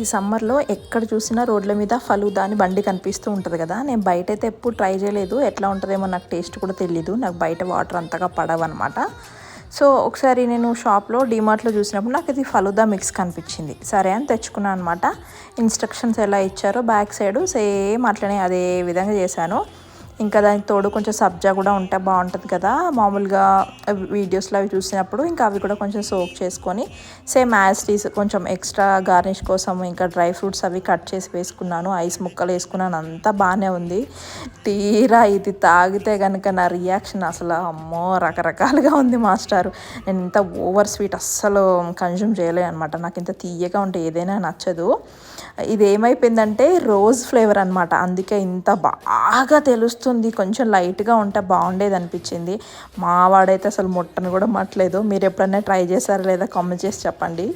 ఈ సమ్మర్లో ఎక్కడ చూసినా రోడ్ల మీద ఫలూదా అని బండి కనిపిస్తూ ఉంటుంది కదా. నేను బయట అయితే ఎప్పుడు ట్రై చేయలేదు. ఎట్లా ఉంటుందేమో నాకు టేస్ట్ కూడా తెలియదు నాకు బయట వాటర్ అంతగా పడవన్నమాట. సో ఒకసారి నేను షాప్లో డిమార్ట్లో చూసినప్పుడు నాకు ఇది ఫలుదా మిక్స్ కనిపించింది. సరే అని తెచ్చుకున్నాను అనమాట ఇన్స్ట్రక్షన్స్ ఎలా ఇచ్చారో బ్యాక్ సైడ్ సేమ్ అట్లనే అదే విధంగా చేశాను. ఇంకా దానికి తోడు కొంచెం సబ్జా కూడా ఉంటే బాగుంటుంది కదా. మామూలుగా వీడియోస్లో అవి చూసినప్పుడు ఇంకా అవి కూడా కొంచెం సోక్ చేసుకొని సేమ్ యాస్టీస్ కొంచెం ఎక్స్ట్రా గార్నిష్ కోసం ఇంకా డ్రై ఫ్రూట్స్ అవి కట్ చేసి వేసుకున్నాను. ఐస్ ముక్కలు వేసుకున్నాను. అంతా బాగానే ఉంది. తీరా ఇది తాగితే కనుక నా రియాక్షన్ అసలు అమ్మో రకరకాలుగా ఉంది మాస్టారు. నేను ఇంత ఓవర్ స్వీట్ అస్సలు కన్జ్యూమ్ చేయలేను అనమాట నాకు ఇంత తీయగా ఉంటే ఏదైనా నచ్చదు. ఇది ఏమైపోయిందంటే రోజ్ ఫ్లేవర్ అనమాట అందుకే ఇంత బాగా తెలుస్తుంది కొంచెం లైట్గా ఉంటే బాగుండేది అనిపించింది. మా వాడైతే అసలు ముట్టను కూడా మట్టలేదు. మీరు ఎప్పుడైనా ట్రై చేశారా లేదా కామెంట్ చేసి చెప్పండి.